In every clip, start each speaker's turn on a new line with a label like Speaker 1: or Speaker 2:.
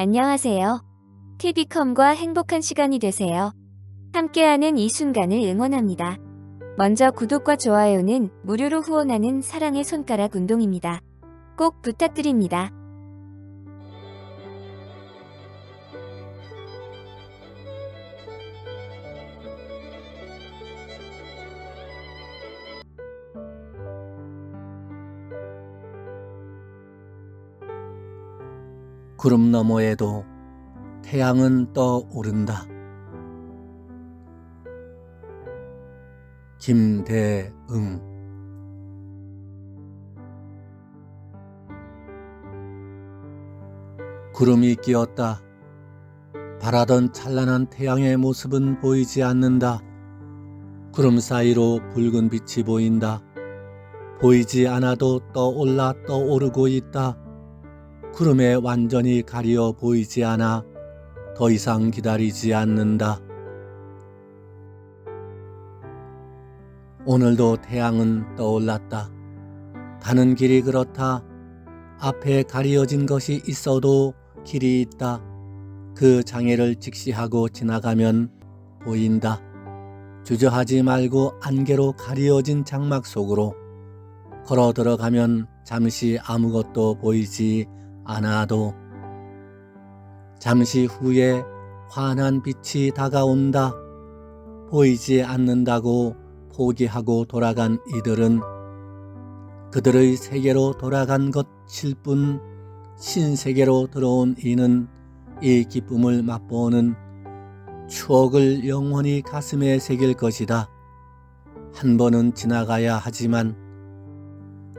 Speaker 1: 안녕하세요. TV컴과 행복한 시간이 되세요. 함께하는 이 순간을 응원합니다. 먼저 구독과 좋아요는 무료로 후원하는 사랑의 손가락 운동입니다. 꼭 부탁드립니다.
Speaker 2: 구름 너머에도 태양은 떠오른다. 김대응 구름이 끼었다. 바라던 찬란한 태양의 모습은 보이지 않는다. 구름 사이로 붉은 빛이 보인다. 보이지 않아도 떠올라 떠오르고 있다. 구름에 완전히 가리어 보이지 않아 더 이상 기다리지 않는다. 오늘도 태양은 떠올랐다. 가는 길이 그렇다. 앞에 가리어진 것이 있어도 길이 있다. 그 장애를 직시하고 지나가면 보인다. 주저하지 말고 안개로 가리어진 장막 속으로 걸어 들어가면 잠시 아무것도 보이지 않아도 잠시 후에 환한 빛이 다가온다. 보이지 않는다고 포기하고 돌아간 이들은 그들의 세계로 돌아간 것일 뿐 신세계로 들어온 이는 이 기쁨을 맛보는 추억을 영원히 가슴에 새길 것이다. 한 번은 지나가야 하지만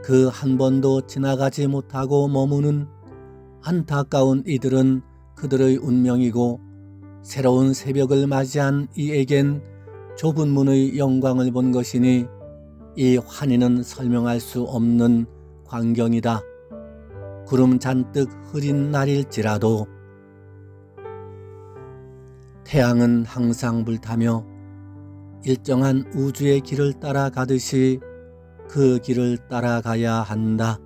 Speaker 2: 그 한 번도 지나가지 못하고 머무는 안타까운 이들은 그들의 운명이고 새로운 새벽을 맞이한 이에겐 좁은 문의 영광을 본 것이니 이 환희는 설명할 수 없는 광경이다. 구름 잔뜩 흐린 날일지라도 태양은 항상 불타며 일정한 우주의 길을 따라가듯이 그 길을 따라가야 한다.